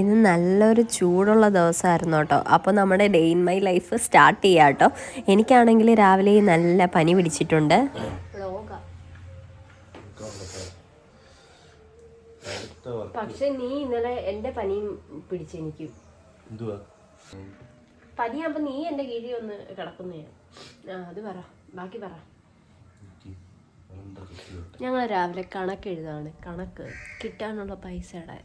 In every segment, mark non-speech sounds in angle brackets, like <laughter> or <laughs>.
ഇന്ന് നല്ലൊരു ചൂടുള്ള ദിവസമായിരുന്നു കേട്ടോ. അപ്പോൾ നമ്മുടെ day in my life start ചെയ്യാം കേട്ടോ. എനിക്കാണെങ്കിൽ രാവിലെ നല്ല പനി പിടിച്ചിട്ടുണ്ട്. പക്ഷെ നീ ഇന്നലെ എന്റെ പനിയും പിടിച്ചെനിക്ക് പനിയാകുമ്പോ നീ എന്റെ കീഴിൽ ഒന്ന് കിടക്കുന്നേ. അത് പറ. ബാക്കി പറ. ഞങ്ങൾ രാവിലെ കണക്ക് എഴുതാണ് കണക്ക് കിട്ടാനുള്ള പൈസയുടെ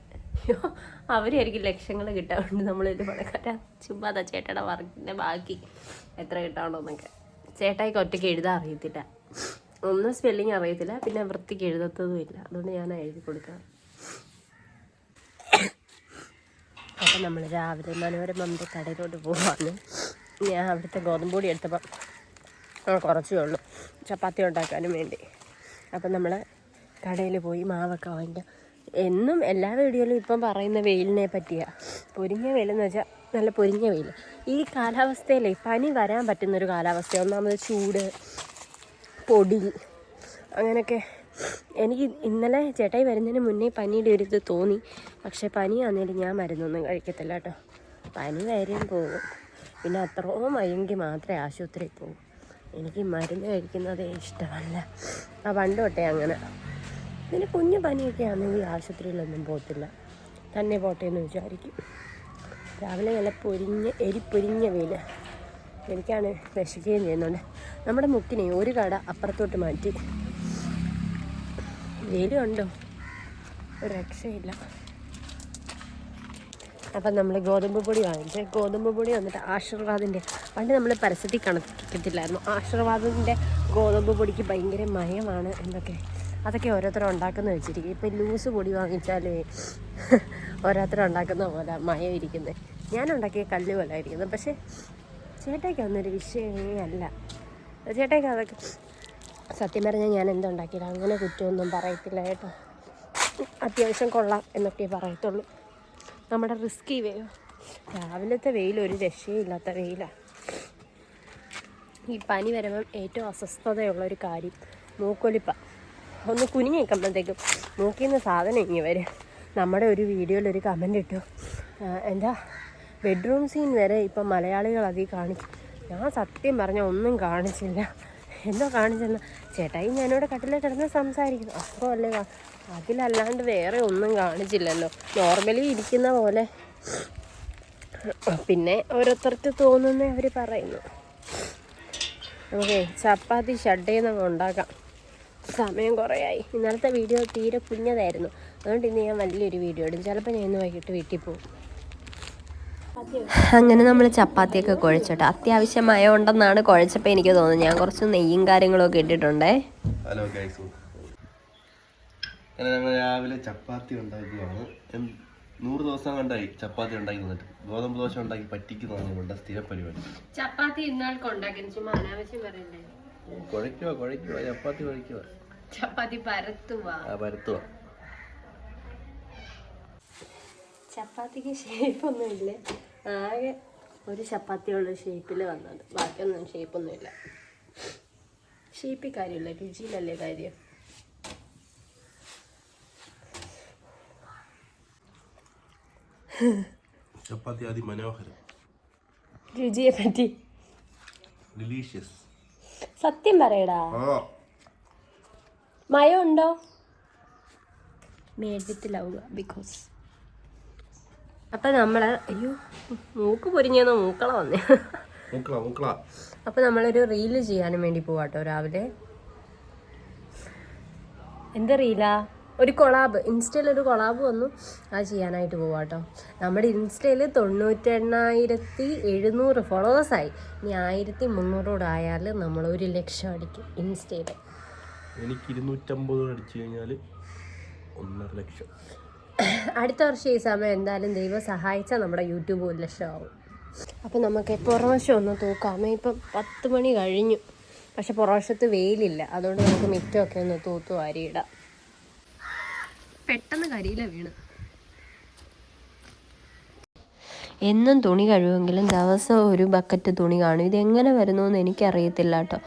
അവരായിരിക്കും ലക്ഷങ്ങൾ കിട്ടാറുണ്ട്. നമ്മളൊരു പണക്കാരാ. ചുമ്മാ ചേട്ടയുടെ വർക്കിന്റെ ബാക്കി എത്ര കിട്ടാണോന്നൊക്കെ. ചേട്ടായിക്ക് ഒറ്റയ്ക്ക് എഴുതാൻ അറിയത്തില്ല. ഒന്നും സ്പെല്ലിങ് അറിയത്തില്ല. പിന്നെ വൃത്തിക്ക് എഴുതത്തതും ഇല്ല. അതുകൊണ്ട് ഞാൻ എഴുതി കൊടുക്കാം അപ്പം നമ്മൾ രാവിലെ മനോരമന്റെ കടയിലോട്ട് പോവാണ്. ഞാൻ അവിടുത്തെ ഗോതമ്പ് പൊടി എടുത്തപ്പം കുറച്ചേ ഉള്ളൂ. ചപ്പാത്തി ഉണ്ടാക്കാനും വേണ്ടി. അപ്പം നമ്മൾ കടയിൽ പോയി മാവൊക്കെ വാങ്ങിക്കാം. എന്നും എല്ലാ വീഡിയോയിലും ഇപ്പം പറയുന്ന വെയിലിനെ പറ്റിയാണ് പൊരിഞ്ഞ വെയിലെന്ന് വെച്ചാൽ നല്ല പൊരിഞ്ഞ വെയിൽ ഈ കാലാവസ്ഥയിലേ പനി വരാൻ പറ്റുന്നൊരു കാലാവസ്ഥ. ഒന്നാമത് ചൂട് പൊടി അങ്ങനെയൊക്കെ എനിക്ക് ഇന്നലെ ചേട്ടായി വരുന്നതിന് മുന്നേ പനിയുടെ ഒരു ഇത് തോന്നി. പക്ഷേ പനി വന്നിട്ട് ഞാൻ മരുന്നൊന്നും കഴിക്കത്തില്ല കേട്ടോ. പനി വരും പോകും. പിന്നെ അത്രയും വയ്യെങ്കിൽ മാത്രമേ ആശുപത്രിയിൽ പോകും. എനിക്ക് മരുന്ന് കഴിക്കുന്നതേ ഇഷ്ടമല്ല. ആ പണ്ട് തൊട്ടേ അങ്ങനെ. പിന്നെ കുഞ്ഞു പനിയൊക്കെ ആണെങ്കിൽ ആശുപത്രിയിലൊന്നും പോകത്തില്ല. തന്നെ പോട്ടെ എന്ന് വിചാരിക്കും. രാവിലെ നല്ല പൊരിഞ്ഞ എരിപ്പൊരിഞ്ഞ വെയിൽ എനിക്കാണ് വിശക്കുകയും ചെയ്യുന്നുണ്ട്. നമ്മുടെ മുക്കിനെ ഒരു കട അപ്പുറത്തോട്ട് മാറ്റി. വെയിലുണ്ടോ ഒരു രക്ഷയില്ല. അപ്പം നമ്മൾ ഗോതമ്പ് പൊടി വാങ്ങിച്ച് ഗോതമ്പ് പൊടി വന്നിട്ട് ആശീർവാദിന്റെ പണ്ട് നമ്മൾ പരസ്യത്തിൽ കണക്കിക്കത്തില്ലായിരുന്നു ആശീർവാദിന്റെ ഗോതമ്പ് പൊടിക്ക് ഭയങ്കര മയമാണ് എന്നൊക്കെ. അതൊക്കെ ഓരോരുത്തരും ഉണ്ടാക്കുന്ന വെച്ചിരിക്കും. ഇപ്പം ലൂസ് പൊടി വാങ്ങിച്ചാലേ ഓരോരുത്തരും ഉണ്ടാക്കുന്ന പോലെ മയം ഇരിക്കുന്നത് ഞാൻ ഉണ്ടാക്കിയ കല്ല് പോലെ ഇരിക്കുന്നത് പക്ഷേ ചേട്ടയ്ക്ക് അന്നൊരു വിഷയമേ അല്ല. ചേട്ടയ്ക്ക് അതൊക്കെ സത്യം പറഞ്ഞാൽ ഞാൻ എന്തുണ്ടാക്കിയില്ല അങ്ങനെ കുറ്റമൊന്നും പറയത്തില്ല കേട്ടോ. അത്യാവശ്യം കൊള്ളാം എന്നൊക്കെ പറയത്തുള്ളൂ. നമ്മുടെ റിസ്കി വേയോ രാവിലത്തെ വെയിൽ ഒരു രക്ഷയില്ലാത്ത വെയിലാണ് ഈ പനി വരുമ്പം ഏറ്റവും അസ്വസ്ഥതയുള്ള ഒരു കാര്യം മൂക്കൊലിപ്പ. ഒന്ന് കുനിഞ്ഞ് നിൽക്കുമ്പോഴത്തേക്കും മൂക്കിൽ നിന്ന് സാധനം ഇങ്ങി വരും. നമ്മുടെ ഒരു വീഡിയോയിൽ ഒരു കമന്റ് ഇട്ടു. എന്താ? ബെഡ്റൂം സീൻ വരെ ഇപ്പം മലയാളികൾ അതിൽ കാണിക്കും ഞാൻ സത്യം പറഞ്ഞാൽ ഒന്നും കാണിച്ചില്ല. എന്തോ കാണിച്ചെന്ന്? ചേട്ടായി ഞാനിവിടെ കട്ടിലെ കിടന്ന് സംസാരിക്കുന്നു. അപ്പോൾ അല്ലേ അതിലല്ലാണ്ട് വേറെ ഒന്നും കാണിച്ചില്ലല്ലോ. നോർമലി ഇരിക്കുന്ന പോലെ. പിന്നെ ഓരോരുത്തർക്ക് തോന്നുന്നേ അവർ പറയുന്നു. നമുക്ക് ചപ്പാത്തി ഷഡ്ഡേന്നങ്ങ് ഉണ്ടാക്കാം. സമയം കുറേയായി. ഇന്നലത്തെ വീഡിയോ തീരെ കുഞ്ഞതായിരുന്നു. അതുകൊണ്ട് ഇന്ന് ഞാൻ വലിയൊരു വീഡിയോ ഇടും. ചിലപ്പോൾ ഞാൻ ഇന്ന് വൈകിട്ട് വീട്ടിൽ പോകും. അങ്ങനെ നമ്മൾ ചപ്പാത്തിയൊക്കെ കുഴച്ചോട്ടെ. അത്യാവശ്യമായ ഉണ്ടെന്നാണ് കുഴച്ചപ്പോൾ എനിക്ക് തോന്നുന്നത്. ഞാൻ കുറച്ച് നെയ്യും കാര്യങ്ങളൊക്കെ ഇട്ടിട്ടുണ്ടേ. ഹലോ ഗൈസ് അങ്ങനെ ഞങ്ങൾ രാവിലെ ചപ്പാത്തി ഉണ്ടാക്കുകയാണ് നൂറ് ദിവസം കണ്ടായി ചപ്പാത്തി ഉണ്ടാക്കി തന്നിട്ട്. ഗോതമ്പ് ദോശ ഉണ്ടാക്കി പറ്റിക്കുന്നതാണ് ഞങ്ങളുടെ സ്ഥിര പരിപാടി. ചപ്പാത്തി ഇന്നാൾക്ക് ഉണ്ടാക്കി ചുമ്മാ അനാവശ്യം പറയണ്ടേ കുഴയ്ക്കുക കുഴയ്ക്കുക ചപ്പാത്തി കുഴയ്ക്കുക ചപ്പാത്തി പരത്തുവാ. ആ പരത്തുക ചപ്പാത്തിക്ക് ഷേപ്പൊന്നും ഇല്ല. ആകെ ഒരു ചപ്പാത്തിയുള്ള ഷേപ്പിൽ വന്നത്. ബാക്കിയൊന്നും ഷേപ്പൊന്നും ഇല്ല. ഷേപ്പിൽ കാര്യമില്ല രുചിയിലല്ലേ കാര്യം? ചപ്പാത്തി അതിമനോഹരം രുചിയെ പറ്റി ഡിലീഷ്യസ് സത്യം പറയടാ. ആ. മയം ഉണ്ടോ മേഡ് വിത്ത് ലവ് ബിക്കോസ് അപ്പം നമ്മൾ അയ്യോ മൂക്ക് പൊരിഞ്ഞെന്നോ മൂക്കള വന്നേ. മൂക്കള മൂക്കള. അപ്പോൾ നമ്മളൊരു റീൽ ചെയ്യാനും വേണ്ടി പോവാട്ടോ രാവിലെ. എന്താ റീലാ ഒരു കൊളാബ് ഇൻസ്റ്റയിൽ ഒരു കൊളാബ് വന്നു. അത് ചെയ്യാനായിട്ട് പോവാട്ടോ. നമ്മുടെ ഇൻസ്റ്റയിൽ തൊണ്ണൂറ്റെണ്ണായിരത്തി എഴുന്നൂറ് ഫോളോവേഴ്സായി ഇനി ആയിരത്തി മുന്നൂറോടായാൽ നമ്മൾ ഒരു ലക്ഷം അടിക്കും ഇൻസ്റ്റയിൽ എനിക്ക് ഇരുന്നൂറ്റമ്പത് അടിച്ചു കഴിഞ്ഞാൽ ഒന്നര ലക്ഷം. അടുത്ത വർഷം ഈ സമയം എന്തായാലും ദൈവം സഹായിച്ചാൽ നമ്മുടെ യൂട്യൂബ് ഒരു ആവും അപ്പം നമുക്ക് പുറവശം ഒന്ന് തൂക്കാമേ ഇപ്പം പത്ത് മണി കഴിഞ്ഞു. പക്ഷെ പുറവശത്ത് വെയിലില്ല. അതുകൊണ്ട് നമുക്ക് മിറ്റമൊക്കെ ഒന്ന് തൂത്തു വാരിയിടാം. പെട്ടെന്ന് കരിയില വീണ്. എന്നും തുണി കഴുകുമെങ്കിലും ദിവസം ഒരു ബക്കറ്റ് തുണി കാണും. ഇതെങ്ങനെ വരുന്നു എന്ന് എനിക്കറിയത്തില്ല കേട്ടോ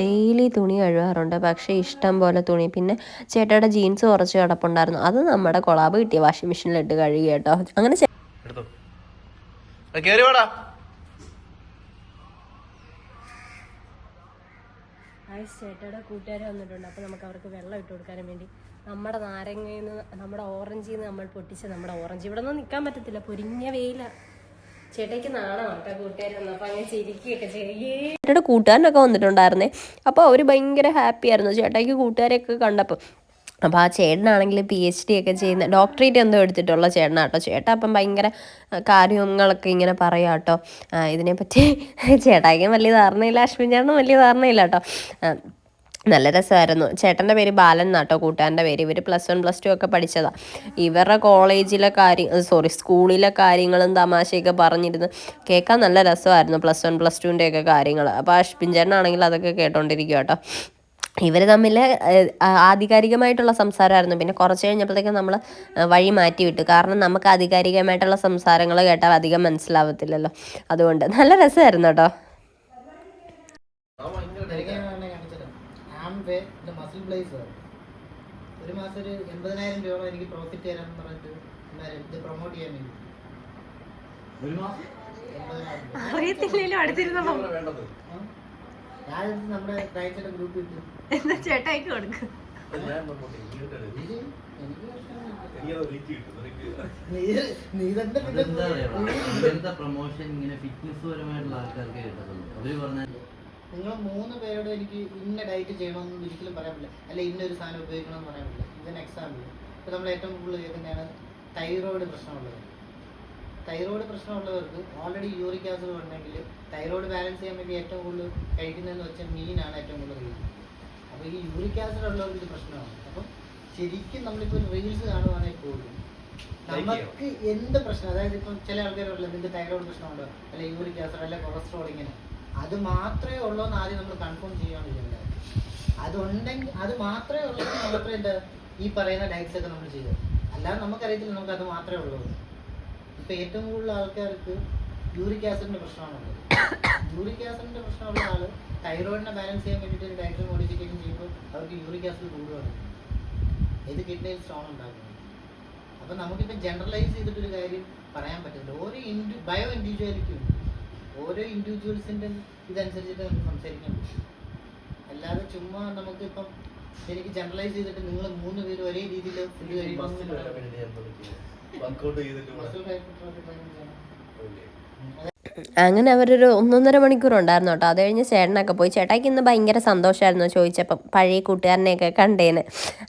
ഡെയിലി തുണി കഴുകാറുണ്ട്. പക്ഷേ ഇഷ്ടം പോലെ തുണി. പിന്നെ ചേട്ടയുടെ ജീൻസ് കുറച്ച് കിടപ്പുണ്ടായിരുന്നു. അത് നമ്മുടെ കൊളാബ് കിട്ടിയ വാഷിംഗ് മെഷീനിലിട്ട് കഴുകി കേട്ടോ അങ്ങനെ ചേട്ടയുടെ കൂട്ടുകാർ വന്നിട്ടുണ്ട്. അപ്പോൾ നമുക്ക് അവർക്ക് വെള്ളം ഇട്ട് കൊടുക്കാനും വേണ്ടി. നമ്മുടെ നാരങ്ങയിൽ നിന്ന് നമ്മുടെ ഓറഞ്ചിൽ നിന്ന് നമ്മൾ പൊട്ടിച്ച നമ്മുടെ ഓറഞ്ച്. ഇവിടെ നിന്ന് നിൽക്കാൻ പറ്റത്തില്ല. പൊരിഞ്ഞ വെയില. ചേട്ടയുടെ കൂട്ടുകാരനൊക്കെ വന്നിട്ടുണ്ടായിരുന്നേ. അപ്പോൾ അവർ ഭയങ്കര ഹാപ്പി ആയിരുന്നു. ചേട്ടായിക്ക് കൂട്ടുകാരെയൊക്കെ കണ്ടപ്പോൾ അപ്പോൾ ആ ചേട്ടനാണെങ്കിൽ പി എച്ച് ഡി ഒക്കെ ചെയ്യുന്ന ഡോക്ടറേറ്റ് എന്തോ എടുത്തിട്ടുള്ള ചേട്ടനാട്ടോ ചേട്ടാ അപ്പം ഭയങ്കര കാര്യങ്ങളൊക്കെ ഇങ്ങനെ പറയാം കേട്ടോ ഇതിനെപ്പറ്റി <laughs> ചേട്ടായിക്കും വലിയ ധാരണയില്ല. അശ്വിൻ ചേട്ടനും വലിയ ധാരണയില്ല കേട്ടോ നല്ല രസമായിരുന്നു. ചേട്ടന്റെ പേര് ബാലൻ എന്നാട്ടോ കൂട്ടുകാരന്റെ പേര്. ഇവർ പ്ലസ് വൺ പ്ലസ് ടു ഒക്കെ പഠിച്ചതാണ് ഇവരുടെ കോളേജിലെ കാര്യം സോറി സ്കൂളിലെ കാര്യങ്ങളും തമാശയൊക്കെ പറഞ്ഞിരുന്ന് കേൾക്കാൻ നല്ല രസമായിരുന്നു പ്ലസ് വൺ പ്ലസ് ടുവിന്റെ ഒക്കെ കാര്യങ്ങൾ അപ്പോൾ അഷ്പിൻ ചേട്ടനാണെങ്കിൽ അതൊക്കെ കേട്ടോണ്ടിരിക്കും കേട്ടോ ഇവർ തമ്മിൽ ആധികാരികമായിട്ടുള്ള സംസാരമായിരുന്നു. പിന്നെ കുറച്ച് കഴിഞ്ഞപ്പോഴത്തേക്കും നമ്മൾ വഴി മാറ്റി വിട്ടു കാരണം നമുക്ക് ആധികാരികമായിട്ടുള്ള സംസാരങ്ങൾ കേട്ടാൽ അധികം മനസ്സിലാവത്തില്ലല്ലോ. അതുകൊണ്ട് നല്ല രസമായിരുന്നു കേട്ടോ ബ്ലേസ് ഒരു മാസം ഒരു എൺപതിനായിരം രൂപ എനിക്ക് പ്രോഫിറ്റ് തരാമെന്ന് പറഞ്ഞിട്ട് എല്ലാവരും ഇത് പ്രൊമോട്ട് ചെയ്യാൻ വേണ്ടി. ഒരു മാസം? അറിയത്തില്ലല്ലോ അടുത്തിരുന്നപ്പോ? ഞാനിത് നമ്മുടെ ഡയറ്റിന്റെ ഗ്രൂപ്പ് ഇട്ടു. എന്നാ ചേട്ടായിക്ക് കൊടുക്കും? പ്രൊമോഷൻ ഇങ്ങനെ ഫിറ്റ്നസ് പരമായിട്ടുള്ള ആൾക്കാർക്ക് കിട്ടത്തുള്ളൂ. അവർ പറഞ്ഞ നിങ്ങൾ മൂന്ന് പേരോട് എനിക്ക് ഇന്ന ഡയറ്റ് ചെയ്യണമെന്ന് ഒരിക്കലും പറയാൻ പറ്റില്ല. അല്ല ഇന്നൊരു സാധനം ഉപയോഗിക്കണമെന്ന് പറയാൻ പറ്റില്ല. ഇതിന് എക്സാമ്പിൾ ഇപ്പോൾ നമ്മൾ ഏറ്റവും കൂടുതൽ കേൾക്കുന്നതാണ് തൈറോയിഡ് പ്രശ്നമുള്ളത്. തൈറോയിഡ് പ്രശ്നമുള്ളവർക്ക് ഓൾറെഡി യൂറിക് ആസിഡ് ഉണ്ടെങ്കിൽ തൈറോയിഡ് ബാലൻസ് ചെയ്യാൻ വേണ്ടി ഏറ്റവും കൂടുതൽ കഴിക്കുന്നതെന്ന് വെച്ചാൽ മീനാണ് ഏറ്റവും കൂടുതൽ കഴിക്കുന്നത്. അപ്പോൾ ഈ യൂറിക് ആസിഡ് ഉള്ളവർക്ക് ഇത് പ്രശ്നമാണ്. അപ്പം ശരിക്കും നമ്മളിപ്പോൾ ഒരു റീൽസ് കാണുവാണെങ്കിൽ പോലും നമുക്ക് എന്ത് പ്രശ്നം അതായത് ഇപ്പം ചില ആൾക്കാരുള്ള ഇതിന്റെ തൈറോയിഡ് പ്രശ്നമുണ്ടോ? അല്ലെ യൂറിക് ആസിഡ് അല്ലെ കൊളസ്ട്രോൾ ഇങ്ങനെ. അത് മാത്രമേ ഉള്ളൂ എന്ന് ആദ്യം നമ്മൾ കൺഫേം ചെയ്യാൻ ചെയ്യേണ്ടത് അതുണ്ടെങ്കിൽ അത് മാത്രമേ ഉള്ളൂ മാത്രമേ എന്താ ഈ പറയുന്ന ഡയറ്റ്സ് ഒക്കെ നമ്മൾ ചെയ്തത്. അല്ലാതെ നമുക്കറിയത്തില്ല നമുക്ക് അത് മാത്രമേ ഉള്ളൂ. ഇപ്പൊ ഏറ്റവും കൂടുതൽ ആൾക്കാർക്ക് യൂറിക് ആസിഡിന്റെ പ്രശ്നമാണുള്ളത് യൂറിക് ആസിഡിന്റെ പ്രശ്നമുള്ള ആൾ തൈറോയിഡിനെ ബാലൻസ് ചെയ്യാൻ വേണ്ടിയിട്ട് ഡയറ്റ് മോഡിഫിക്കേഷൻ ചെയ്യുമ്പോൾ അവർക്ക് യൂറിക് ആസിഡ് കൂടുകയാണ് ഇത് കിഡ്നിയിൽ സ്റ്റോൺ ഉണ്ടാക്കുന്നത് അപ്പൊ നമുക്കിപ്പോ ജനറലൈസ് ചെയ്തിട്ടൊരു കാര്യം പറയാൻ പറ്റില്ല ഓരോ ഇൻഡി ബയോ ഇൻഡിവിജ്വാലിറ്റി ഉണ്ട്. ഓരോ ഇൻഡിവിജ്വൽസിന്റെ ഇതനുസരിച്ചിട്ട് നമുക്ക് സംസാരിക്കാൻ പറ്റും. അല്ലാതെ ചുമ്മാ നമുക്കിപ്പം എനിക്ക് ജനറലൈസ് ചെയ്തിട്ട് നിങ്ങൾ മൂന്ന് പേര് ഒരേ രീതിയിൽ ഫുഡ് വർക്കൗട്ട് ചെയ്തിട്ട് അങ്ങനെ അവരൊരു ഒന്നൊന്നര മണിക്കൂർ ഉണ്ടായിരുന്നു കേട്ടോ. അത് കഴിഞ്ഞ് ചേട്ടനൊക്കെ പോയി. ചേട്ടായിക്ക് ഇന്ന് ഭയങ്കര സന്തോഷമായിരുന്നു ചോദിച്ചപ്പം പഴയ കൂട്ടുകാരനെയൊക്കെ കണ്ടേന്.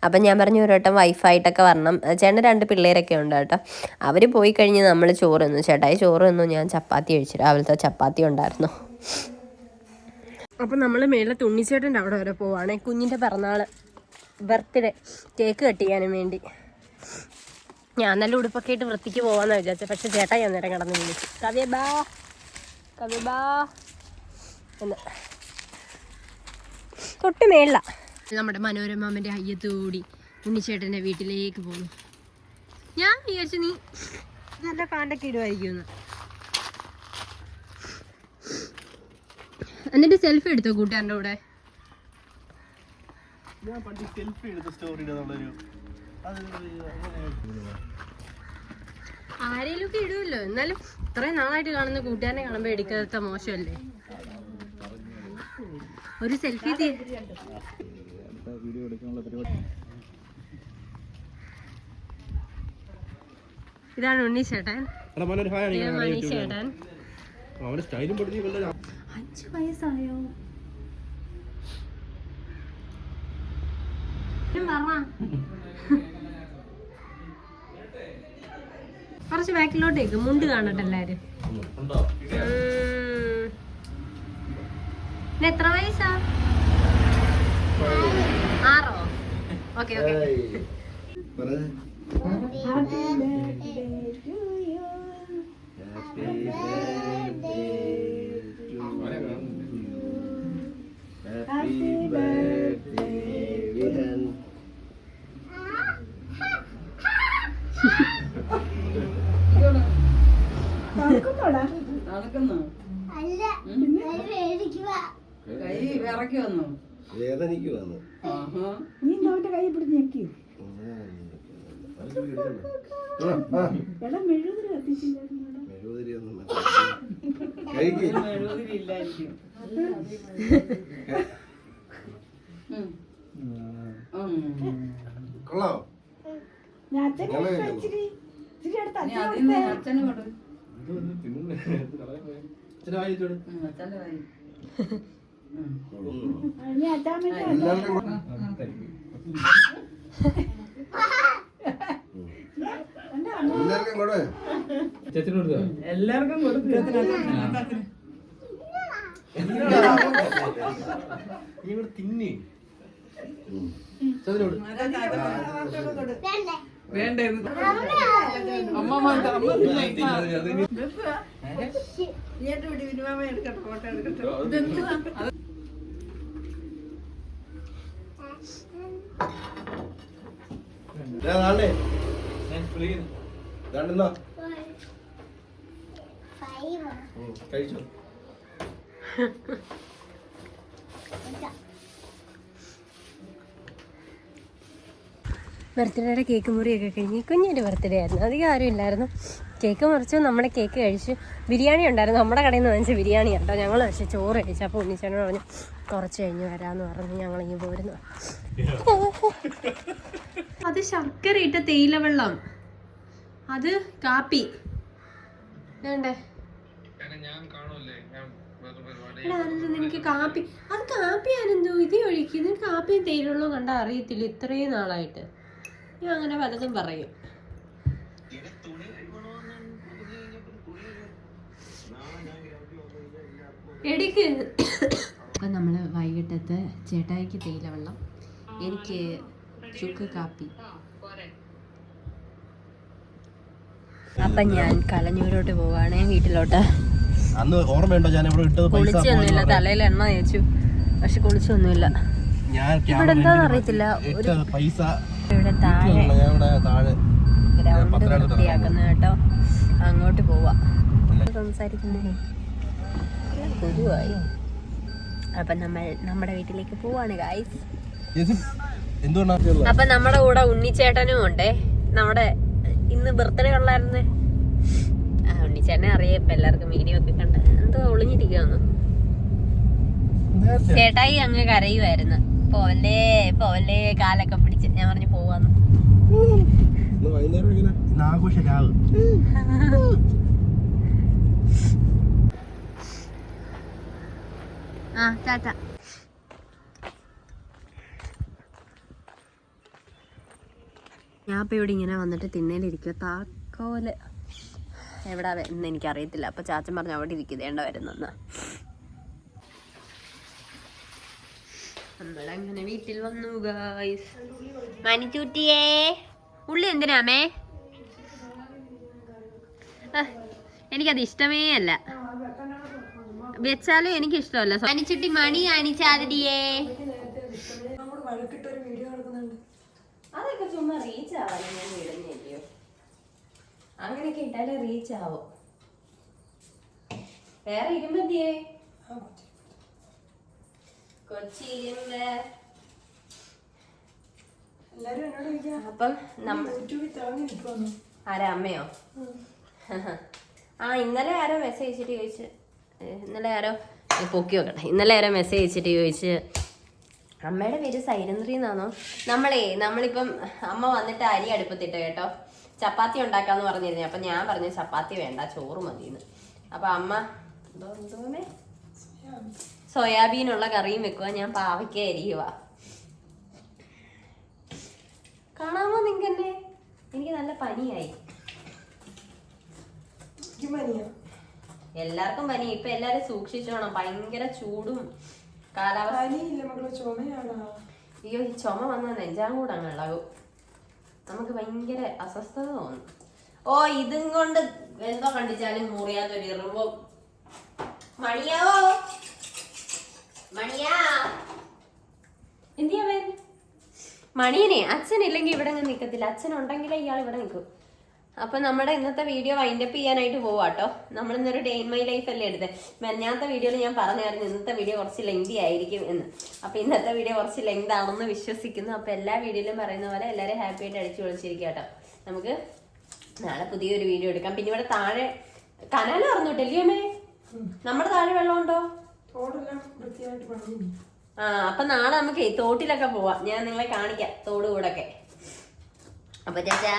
അപ്പം ഞാൻ പറഞ്ഞു ഒരു വട്ടം വൈഫായിട്ടൊക്കെ വരണം. ചേട്ടന്റെ രണ്ട് പിള്ളേരൊക്കെ ഉണ്ട് കേട്ടോ. അവർ പോയി കഴിഞ്ഞ് നമ്മൾ ചോറ് തന്നു. ചേട്ടായി ചോറ് തന്നു ഞാൻ ചപ്പാത്തി കഴിച്ചു. രാവിലത്തെ ചപ്പാത്തി ഉണ്ടായിരുന്നു. അപ്പം നമ്മൾ മേലെ തുണ്ണിച്ചേട്ടന്റെ അവിടെ വരെ പോവാണേ. കുഞ്ഞിന്റെ പിറന്നാൾ ബർത്ത്ഡേ കേക്ക് കട്ട് ചെയ്യാനും വേണ്ടി. ഞാൻ നല്ല ഉടുപ്പൊക്കെ ആയിട്ട് വൃത്തിക്ക് പോവാന്നാ വിചാരിച്ചത് പക്ഷെ ഞാൻ നേരം കടന്നു വിളിച്ചു കവിയ ബാ. കവ്യ ബാ എന്ന് തൊട്ട് മേളില. നമ്മുടെ മനോരമാമന്റെ അയ്യത്തോടി ഉണ്ണിച്ചേട്ടന്റെ വീട്ടിലേക്ക് പോകുന്നു. ഞാൻ വിചാരിച്ചു നീ നല്ല കാണ്ടൊക്കെ ഇടുമായിരിക്കുമെന്ന് എന്നിട്ട് സെൽഫി എടുത്തോ കൂട്ടുകാരന്റെ കൂടെ? ഞാൻ പണ്ട് സെൽഫി എടുത്ത സ്റ്റോറി ഇടുന്നുള്ളൊരു ഒക്കെ ഇടുമല്ലോ എന്നാലും ഇത്രയും നാളായിട്ട് കാണുന്ന കൂട്ടുകാരനെ കാണുമ്പോൾ എടുക്കാത്ത മോശമല്ലേ? ഒരു സെൽഫി ഇതാണ് ഉണ്ണി ചേട്ടൻ. ചേട്ടൻ. അഞ്ചു വയസ്സായോ? <laughs> കുറച്ച് ബാക്കിലോട്ടേക്ക് മുണ്ട് കാണട്ടെ എല്ലാരും. എത്ര വയസ്സാ? ആറോ? Okay okay. കൈ വിറക്കി വന്നു വേദനയ്ക്ക് വന്നു ആഹാ. നീ അവന്റെ കൈ പിടിച്ച്. കൊള്ളാമോ ഞാൻ അച്ഛനെ ഞങ്ങൾ ഇച്ചിരി ഇച്ചിരി എടുത്ത് ഇനി അച്ഛനെ അതിൽ നിന്ന് അച്ഛന് കൊടു. ഇച്ചിരി വായി. ഇട്ടോട്. ഉം, അച്ഛന്റെ കൈ ഇനി അച്ഛൻ വേണ്ടി എല്ലാവർക്കും കൊ- നീ ഇവിടെ തിന്നി കഴിച്ചു ബർത്ത്ഡേയുടെ കേക്ക് മുറിയൊക്കെ കഴിഞ്ഞ്. കുഞ്ഞിന്റെ ബർത്ത്ഡേ ആയിരുന്നു. അധികം ആരും ഇല്ലായിരുന്നു. കേക്ക് മറിച്ചു നമ്മുടെ കേക്ക് കഴിച്ചു. ബിരിയാണി ഉണ്ടായിരുന്നു. നമ്മുടെ കടയിൽ നിന്ന് വാങ്ങിച്ച ബിരിയാണി കേട്ടോ. ഞങ്ങൾ പക്ഷേ ചോറ് കഴിച്ചു. അപ്പോൾ ഉണ്ണിച്ചേട്ടൻ പറഞ്ഞു കുറച്ച് കഴിഞ്ഞ് വരാമെന്ന് പറഞ്ഞ് ഞങ്ങൾ ഇങ്ങനെ പോരുന്നു. അത് ശർക്കര ഇട്ട തേയില വെള്ളം. അത് കാപ്പി. വേണ്ടേ നിനക്ക് കാപ്പി. അത് കാപ്പി ആരെന്തോ ഇത് ഒഴിക്കും. ഇതിന് കാപ്പിയും തേയിലുള്ളൂ കണ്ടാ അറിയത്തില്ല ഇത്രയും നാളായിട്ട്. ഞാൻ അങ്ങനെ പലതും പറയും. എടിക്ക്. അപ്പം നമ്മൾ വൈകിട്ടത്തെ ചേട്ടായിക്ക് തേയില വെള്ളം എനിക്ക് ചുക്ക് കാപ്പി. അപ്പം ഞാൻ കലഞ്ഞൂരോട്ട് പോവാണ് വീട്ടിലോട്ട്. അന്ന് ഓർമ്മയുണ്ടോ ഞാൻ ഇവിടെ ഇട്ടത് പൈസ കുളിച്ചൊന്നുമില്ല തലയിൽ എണ്ണ തേച്ചു. പക്ഷെ കുളിച്ചൊന്നുമില്ല. ഇവിടെ എന്താന്ന് അറിയത്തില്ല ഒരു പൈസ ഇവിടെ താഴെ ഞാൻ ഇവിടെ താഴെ ഗ്രൗണ്ട് വൃത്തിയാക്കുന്ന കേട്ടോ. അങ്ങോട്ട് പോവാ. സംസാരിക്കുന്നേ. അപ്പൊ നമ്മൾ നമ്മുടെ വീട്ടിലേക്ക് പോവാണ് ഗായ്സ് അപ്പൊ നമ്മുടെ കൂടെ ഉണ്ണിച്ചേട്ടനും ഉണ്ടേ. നമ്മുടെ ഇന്ന് ബർത്ത്ഡേ ഉള്ളായിരുന്നു ആ ഉണ്ണിച്ചേട്ടനെ അറിയാം എല്ലാവർക്കും വീഡിയോ ഒക്കെ കണ്ട്. എന്തോ ഒളിഞ്ഞിരിക്കുന്നു ചേട്ടായി അങ്ങ് കരയുമായിരുന്നു പോവല്ലേ പോവല്ലേ കാലൊക്കെ പിടിച്ച് ഞാൻ പറഞ്ഞു പോവാന്ന്. ആഘോഷ <laughs> ആ ടാറ്റ. ഞാൻ ഇപ്പം ഇവിടെ ഇങ്ങനെ വന്നിട്ട് തിണ്ണയിലിരിക്കുക താക്കോൽ. എവിടാ വരുന്നത് എനിക്കറിയത്തില്ല. അപ്പോൾ ചാച്ചൻ പറഞ്ഞു അവിടെ ഇരിക്കുന്നേണ്ട വരുന്നെന്ന്. നമ്മളങ്ങനെ വീട്ടിൽ വന്നു ഗായ്സ് മണിച്ചൂട്ടിയേ. ഉള്ളി എന്തിനാമേ എനിക്കത് ഇഷ്ടമേ അല്ല. വെച്ചാലും എനിക്ക് ഇഷ്ടമല്ല മണിച്ചുട്ടി മണി കാണിച്ചാതിടിയേ അതൊക്കെ ചുമ്മാ റീച്ച് ആവാൻ ഞാൻ വിടുന്നില്ലയോ അങ്ങനെയൊക്കെ ഇട്ടാലേ റീച്ച് ആവും. വേറെ ഇരുമ്പന്തിയേ കൊച്ചി. ഇരുമ്പ്. അപ്പം ആരാ അമ്മയോ? ആ ഇന്നലെ ആരോ മെസ്സേജ് അയച്ചിട്ട് ചോദിച്ച്. ഇന്നലെ ആരോ പൊക്കി വെക്കട്ടെ. ഇന്നലെ ആരോ മെസ്സേജ് അയച്ചിട്ട് ചോദിച്ച് അമ്മയുടെ പേര് സൈരന്ദ്രി എന്നാണോ? നമ്മളേ നമ്മളിപ്പം അമ്മ വന്നിട്ട് അരി അടുപ്പത്തിട്ട് കേട്ടോ ചപ്പാത്തി ഉണ്ടാക്കാന്ന് പറഞ്ഞിരുന്നേ. അപ്പം ഞാൻ പറഞ്ഞു ചപ്പാത്തി വേണ്ട ചോറ് മതിയെന്ന് അപ്പം അമ്മ സോയാബീനുള്ള കറിയും വെക്കുക ഞാൻ പാവയ്ക്ക അരിയുക കാണാമോ നിങ്ങന്നെ എനിക്ക് നല്ല പനിയായി. എല്ലാവർക്കും പനി. ഇപ്പൊ എല്ലാരും സൂക്ഷിച്ചോണം. ഭയങ്കര ചൂടും കാലാവസ്ഥ അയ്യോ ഈ ചുമ വന്ന നെഞ്ചാൻ കൂടെ അങ്ങ് ഇളകും നമുക്ക് ഭയങ്കര അസ്വസ്ഥത തോന്നും. ഓ ഇതും കൊണ്ട് എന്തോ കണ്ടിച്ചാലും മുറിയാത്തൊരു ഇറുമ്പോ മണിയാവോ മണിയാ എന്തിയാ മണിയനെ അച്ഛനില്ലെങ്കിൽ ഇവിടെ നിൽക്കത്തില്ല അച്ഛൻ ഉണ്ടെങ്കിലേ ഇയാൾ ഇവിടെ നിൽക്കും. അപ്പൊ നമ്മുടെ ഇന്നത്തെ വീഡിയോ വൈൻഡപ്പ് ചെയ്യാനായിട്ട് പോവാട്ടോ നമ്മൾ ഇന്നൊരു ഡേ ഇൻ മൈ ലൈഫ് അല്ലേ എടുത്തത് മെന്നാത്ത വീഡിയോയിൽ ഞാൻ പറഞ്ഞായിരുന്നു ഇന്നത്തെ വീഡിയോ കുറച്ച് ലെങ്തി ആയിരിക്കും എന്ന്. അപ്പൊ ഇന്നത്തെ വീഡിയോ കുറച്ച് ലെങ്ത് ആണെന്ന് വിശ്വസിക്കുന്നു. അപ്പൊ എല്ലാ വീഡിയോയിലും പറയുന്ന പോലെ എല്ലാവരും ഹാപ്പി ആയിട്ട് അടിച്ചു പൊളിച്ചിരിക്കുക കേട്ടോ നമുക്ക് നാളെ പുതിയൊരു വീഡിയോ എടുക്കാം. പിന്നെ ഇവിടെ താഴെ കനാലും കനാല പറഞ്ഞോട്ടില്ലയോമേ നമ്മുടെ താഴെ വെള്ളമുണ്ടോ ആ അപ്പൊ നാളെ നമുക്ക് തോട്ടിലൊക്കെ പോവാം. ഞാൻ നിങ്ങളെ കാണിക്കാം തോട് കൂടൊക്കെ. അപ്പൊ ചേച്ചാ